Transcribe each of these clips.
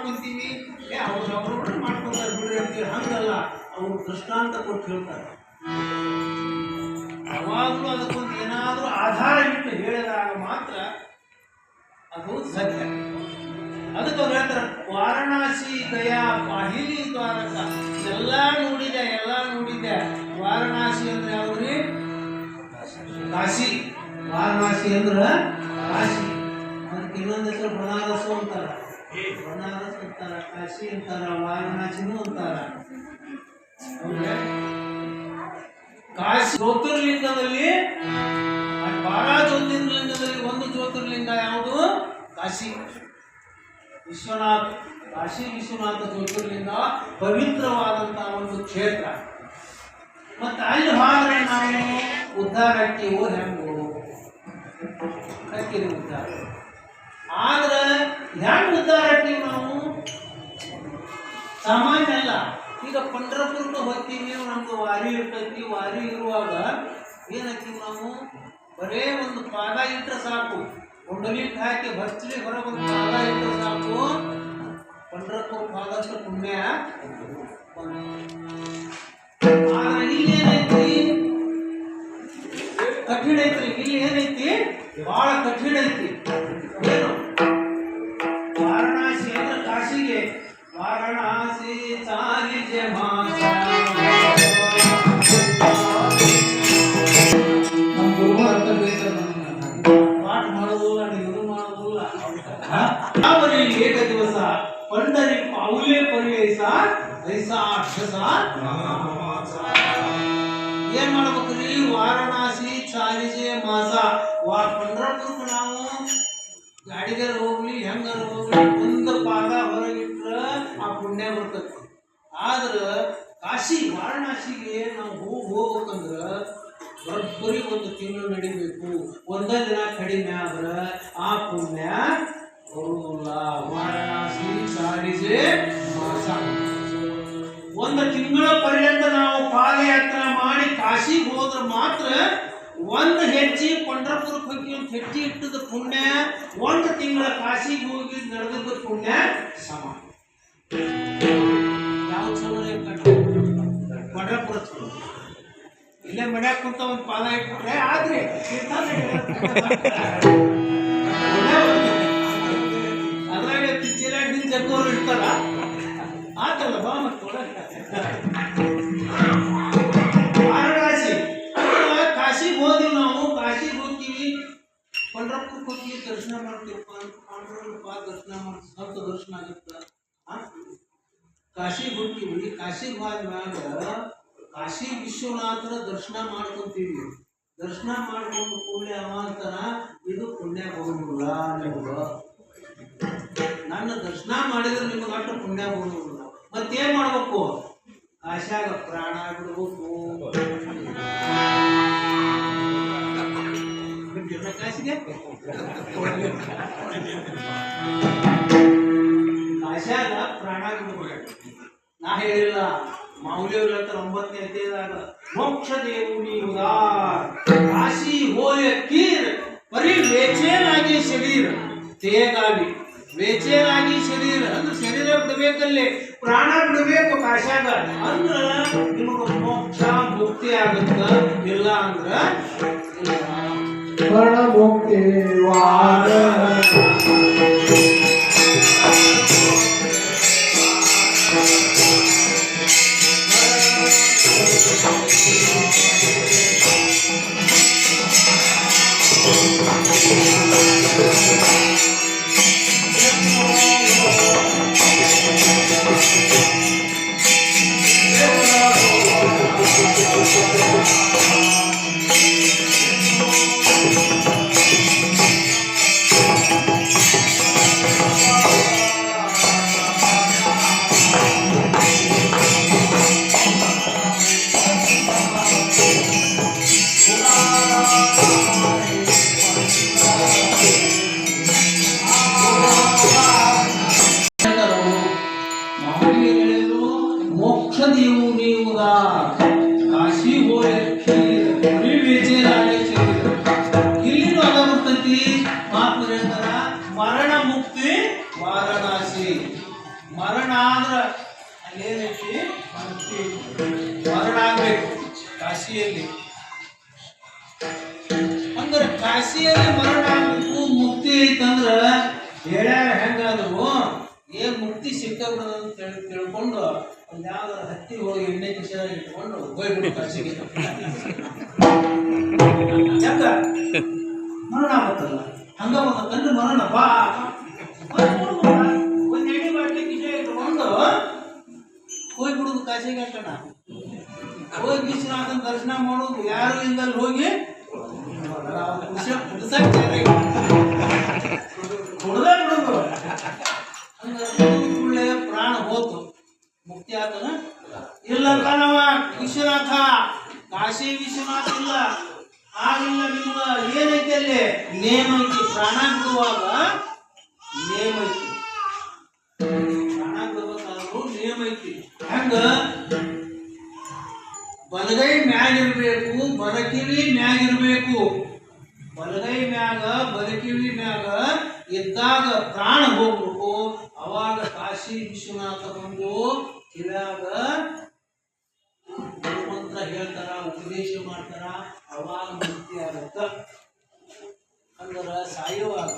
ಮಾಡ್ಕೊಂತೀವಿ ಏ, ಅವ್ರು ಅವ್ರವ್ರು ಮಾಡ್ಕೊಂತಾರೆ ಬಿಡ್ರಿ ಅಂತೀವಿ ಹಂಗಲ್ಲ. ಅವ್ರು ದೃಷ್ಟಾಂತ ಕೊಟ್ಟು ಹೇಳ್ತಾರೆ. ಯಾವಾಗಲೂ ಅದಕ್ಕೊಂದು ಏನಾದರೂ ಆಧಾರ ಇಟ್ಟು ಹೇಳಿದಾಗ ಮಾತ್ರ ಅದು ಸತ್ಯ. ಅದಕ್ಕೆ ಅವ್ರು ಹೇಳ್ತಾರೆ, ವಾರಣಾಸಿ ದಯಾ ಪಾಹಿಲಿ ದ್ವಾರಕ. ಎಲ್ಲ ನೋಡಿದೆ ಎಲ್ಲ ನೋಡಿದೆ. ವಾರಣಾಸಿ ಅಂದ್ರೆ ಯಾವ್ರಿ ಕಾಶಿ. ವಾರಣಾಸಿ ಅಂದ್ರೆ ಕಾಶಿ. ಅದಕ್ಕೆ ಇನ್ನೊಂದು ಹೆಸರು ಬನಾರಸು ಅಂತಾರ. ಬನಾರಸ್ ಅಂತಾರ, ಕಾಶಿ ಅಂತಾರ, ವಾರಣಾಸಿನೂ ಅಂತಾರ? ಕಾಶಿ ಜ್ಯೋತಿರ್ಲಿಂಗದಲ್ಲಿ ಬಾರಾ ಜ್ಯೋತಿರ್ಲಿಂಗದಲ್ಲಿ ಒಂದು ಜ್ಯೋತಿರ್ಲಿಂಗ ಯಾವುದು? ಕಾಶಿ. ವಿಶ್ವನಾಥ ಕಾಶಿ ವಿಶ್ವನಾಥ ಜ್ಯೋತಿರ್ಲಿಂಗ ಪವಿತ್ರವಾದಂತಹ ಒಂದು ಕ್ಷೇತ್ರ. ಮತ್ತೆ ಅಲ್ಲಿ ಹೋದ್ರೆ ನಾವು ಉದ್ಧಾರಕ್ಕೆ ಹೋಗಿ ಹೆಂಗು? ಹಾಕಿರಿ ಉದ್ಧಾರ. ಆದ್ರೆ ಹೆಂಗ್ ಉದ್ಧಾರ ಹಾಕಿವಿ ನಾವು ಸಾಮಾನ್ಯ ಅಲ್ಲ. ಈಗ ಪಂಡ್ರಪುರಕ್ಕೆ ಹೋಗ್ತೀವಿ ನಮ್ದು ವಾರಿ ಇರ್ತೈತಿ, ವಾರಿ ಇರುವಾಗ ಏನಾಗ್ತೀವಿ ನಾವು ಬರೇ ಒಂದು ಪಾದ ಇಟ್ಟರೆ ಸಾಕು. ಕುಂಡಲಿಗೆ ಹಾಕಿ ಹೊರಗೆ ಒಂದು ಪಾದ ಇಟ್ಟರೆ ಸಾಕು. ಪಂಡ್ರಪುರ ಪಾದಷ್ಟು ಪುಣ್ಯ ಆದ್ರೆ ಇಲ್ಲಿ ಏನೈತಿ? ಕಠಿಣ ಐತ್ರಿ. ಇಲ್ಲಿ ಏನೈತಿ? ಬಹಳ ಕಠಿಣ ಐತಿ. ಏನು? ಏನ್ ಮಾಡ್ಬೇಕ್ರಿ ವಾರಣಾಸಿ ಚಾರಿಜೆ ಮಾಸ. ವಾ ಪಂಡ್ರಪುರಕ್ಕೆ ನಾವು? ಗಾಡಿಗಾರ ಹೋಗ್ಲಿ, ಹೆಂಗಾರ ಹೋಗ್ಲಿ ಒಂದು ಪಾದ ಹೊರಗಿಟ್ರ ಆ ಪುಣ್ಯ ಬರ್ತೈತಿ. ಆದ್ರೆ ಕಾಶಿ, ವಾರಣಾಸಿಗೆ ನಾವು ಹೋಗಿ ಹೋಗ್ಬೇಕಂದ್ರ ಬರೋಬ್ಬರಿ ಒಂದು ತಿಂಗಳು ನಡಿಬೇಕು. ಒಂದ ದಿನ ಕಡಿಮೆ ಆದ್ರೆ ಆ ಪುಣ್ಯ ಬರುವುದಿಲ್ಲ ವಾರಣಾಸಿ ಚಾರಿಜೆ ಮಾಸ. ಒಂದು ತಿಂಗಳ ಪರ್ಯಂತ ನಾವು ಪಾದಯಾತ್ರೆ ಮಾಡಿ ಕಾಶಿಗೆ ಹೋದ್ರೆ ಮಾತ್ರ ಒಂದು ಹೆಜ್ಜೆ ಪಂಡ್ರಪುರಕ್ಕೆ ಹೋಗಿ ಒಂದು ಹೆಜ್ಜೆ ಇಟ್ಟದ ಪುಣ್ಯ, ಒಂದು ತಿಂಗಳ ಕಾಶಿಗೆ ಹೋಗಿ ನಡೆದದ ಪುಣ್ಯ ಸಮ. ಯಾವ ಚಲೋ ರೀ ಕಟ್ಟ? ಪಂಡ್ರಪುರ ಚಲೋ ಇಲ್ಲೇ ಮನ್ಯಾಗ ಕುಂತ ಒಂದು ಪಾದ ಇಟ್ಬಿಟ್ರೆ ಆದ್ರೆ ತೀರ್ಥ ಅದ್ರಾಗ ಪಿಚ್ಚಿಲಾಗ ನಿನ್ ಜಗ್ಗೋರು ಇರ್ತಾರ. ಆತಲ್ಲ ಬಾ ಮತ್ತು ಕಾಶಿಗೆ ಹೋದಿವಿ ನಾವು, ಕಾಶಿಗೆ ಹೋಗ್ತೀವಿ. ಪಂಡ್ರಪುರಕ್ಕೆ ಹೋಗಿ ದರ್ಶನ ಮಾಡ್ತೀವಪ್ಪ ಪಾಂಡ್ರಪ್ಪ ದರ್ಶನ ಮಾಡ್ತೀವಿ ಸ್ವಲ್ಪ ದರ್ಶನ ಆಗುತ್ತೆ? ಕಾಶಿಗೆ ಹೋಗ್ತೀವಿ. ಕಾಶಿಗೆ ಹೋದ್ಮ್ಯಾಗ ಕಾಶಿ ವಿಶ್ವನಾಥರ ದರ್ಶನ ಮಾಡ್ಕೊತೀವಿ. ದರ್ಶನ ಮಾಡ್ಕೊಂಡು ಅವ ಅಂತಾನ, ಇದು ಪುಣ್ಯ ಬರೋದಿಲ್ಲ ನಿಮ್ಗೆ ನನ್ನ ದರ್ಶನ ಮಾಡಿದ್ರೆ ನಿಮಗೆ ಅಷ್ಟು ಪುಣ್ಯ ಬರೋದಿಲ್ಲ ಮತ್ತೇನ್ ಮಾಡ್ಬೇಕು? ಆಶಾಗ ಪ್ರಾಣ ಬಿಡ್ಬೇಕು. ಆಶಾಗ ಪ್ರಾಣ ಬಿಡ್ಬೇಕು. ನಾ ಹೇಳಿಲ್ಲ ಮೌಲ್ಯವ್ರ ಹತ್ರ ಒಂಬತ್ತನೇ ಅಧ್ಯಾಯದಾಗ, ಮೋಕ್ಷ ದೇವು ನೀವು ಕಾಶಿ ಹೋಯ ಕೀರ್ ಬರೀ ವೇಚೇನಾಗಿ ಶರೀರ, ತೇಗಾವಿ, ವೇಚೇನಾಗಿ ಶರೀರ. ಅಂದ್ರೆ ಶರೀರ ಬಿಡಬೇಕಲ್ಲಿ. ಪ್ರಾಣ ಬಿಡಬೇಕು ಕಾಶಾಗ ಅಂದ್ರ ನಿಮಗ ಮೋಕ್ಷ ಮುಕ್ತಿ ಆಗುತ್ತ? ಇಲ್ಲ ಅಂದ್ರ ಇಲ್ಲ ವರ್ಣಮುಕ್ತಿ ವಾದ ಮಹನೀಯರೆಲ್ಲರೂ ಪರಿವೇಚನಾಗಿ ಇಲ್ಲಿನೂ ಅದ ಬರ್ತೈತಿ ಹೇಳ್ತಾರ ಮರಣ ಮುಕ್ತಿ ವಾರಣಾಸಿ ಮರಣ ಆದ್ರ ಅಲ್ಲೇನೈತಿ ಮುಕ್ತಿ ಮರಣ ಆಗ್ಬೇಕು ಕಾಶಿಯಲ್ಲಿ ಅಂದ್ರೆ ಕಾಶಿಯಲ್ಲಿ ಮರಣ ಆಗ್ಬೇಕು ಮುಕ್ತಿ ಐತಂದ್ರ ಹೇಳ್ಯಾರ ಹೆಂಗಾದ್ರು ಏನ್ ಮುಕ್ತಿ ಸಿಕ್ಕಬಿಡದ ಅಂತ ತಿಳ್ಕೊಂಡು ಯಾವ್ದಾರ ಹತ್ತಿ ಹೋಗಿ ಎಣ್ಣೆ ಕಿಶದಾಗ ಇಟ್ಕೊಂಡು ಹೋಗ್ಬಿಟ್ಟು ಕಾಶಿಗೆ ಯಾಕ? ಮರಣ ಆಗತ್ತಲ್ಲ. ಹಂಗ ಒಂದು ಕಂಡು ಮರಣ ಬಾ. ಒಂದು ಎಣ್ಣೆ ಬಾಟ್ಲಿ ಕಿಶೆ ಇಟ್ಕೊಂಡು ಹೋಗ್ಬಿಡುದು ಕಾಶಿಗೆ ಕಣ ಹೋಗಿ ವಿಶ್ವನಾಥನ ದರ್ಶನ ಮಾಡೋದು ಯಾರು ಇಂದಲ್ಲಿ ಹೋಗಿ? ಕುಡ್ದ ಇಲ್ಲ ಕಾಣವ ವಿಶ್ವನಾಥ. ಕಾಶಿ ವಿಶ್ವನಾಥ ಇಲ್ಲ ಆಗಿಲ್ಲ ನಿಮ್ಮ ಏನೈತಿ ಅಲ್ಲಿ? ನೇಮ ಐತಿ ಪ್ರಾಣ ಬಿಡುವಾಗ ನೇಮ ಐತಿ ಪ್ರಾಣ ಬಿಡ್ಬೇಕಾದ್ರೂ ನೇಮ ಐತಿ ಹೆಂಗ? ಬಲಗೈ ಮ್ಯಾಗಿರ್ಬೇಕು ಬಲಕಿವಿ ಮ್ಯಾಗಿರ್ಬೇಕು ಬಲಗೈ ಮ್ಯಾಗ, ಬಲಕಿವಿ ಮ್ಯಾಗ ಇದ್ದಾಗ ಪ್ರಾಣ ಹೋಗ್ಬೇಕು. ಅವಾಗ ಕಾಶಿ ವಿಶ್ವನಾಥ ಬಂದು ಕಿವ್ಯಾಗ ಆಗತ್ತ ಅಂದ್ರ ಸಾಯುವಾಗ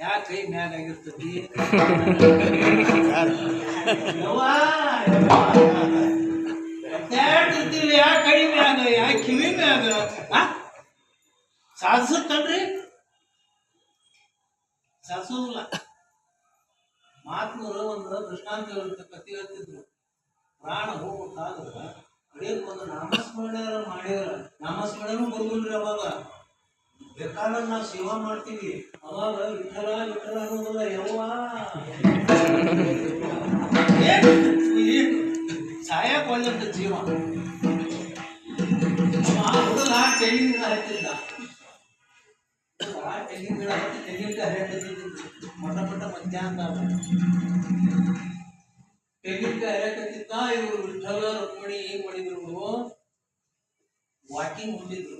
ಯಾಕೆ ಕೈ ಮ್ಯಾಗ ಆಗಿರ್ತತಿ. ಯಾ ಕೈ ಮ್ಯಾಗ, ಯಾ ಕಿವಿ ಮ್ಯಾಗ? ಸಾಧಿಸುತ್ತಲ್ರಿ ಸಾಧಿಸೋದಿಲ್ಲ ಮಾತ್ಮರು ಒಂದು ದೃಷ್ಟಾಂತ ಕಥೆ ಹೇಳ್ತಿದ್ರು ಪ್ರಾಣ ಹೋಗ್ಬೇಕಾದ್ರ ಕಡೆಗೆ ಒಂದು ನಾಮಸ್ಮರಣೆ ಮಾಡ್ಯಾರ. ನಾಮಸ್ಮರಣೆನೂ ಬರುದಿಲ್ರಿ ಅವಾಗ. ಬೇಕಾದ ನಾವು ಸೇವಾ ಮಾಡ್ತೀವಿ. ಅವಾಗ ವಿಠಲ ವಿಠಲ ಅನ್ನೋದಿಲ್ಲ ಯವ್ವ. ಸಾಯಕ್ ಒಳ್ಳೆಂತ ಜೀವ. ಹುಡುಗ ತೆಂಗಿನ ಗಿಡ ಹತ್ತಿದ್ದ ತೆಂಗಿನ ಗಿಡ ಹತ್ತಿ ತೆಂಗಿನಕಾಯಿ ಹರಿಯಕತ್ತಿದ್ದು. ಮೊಟ್ಟ ಮೊಟ್ಟ ಮಧ್ಯಾಹ್ನ ಹರಿಯಕತ್ತಿದ್ದ ಇವರು ವಿಠಲ ರುಕ್ಮಿಣಿ ಏನ್ ಮಾಡಿದ್ರು? ವಾಕಿಂಗ್ ಹೊಂದಿದ್ರು.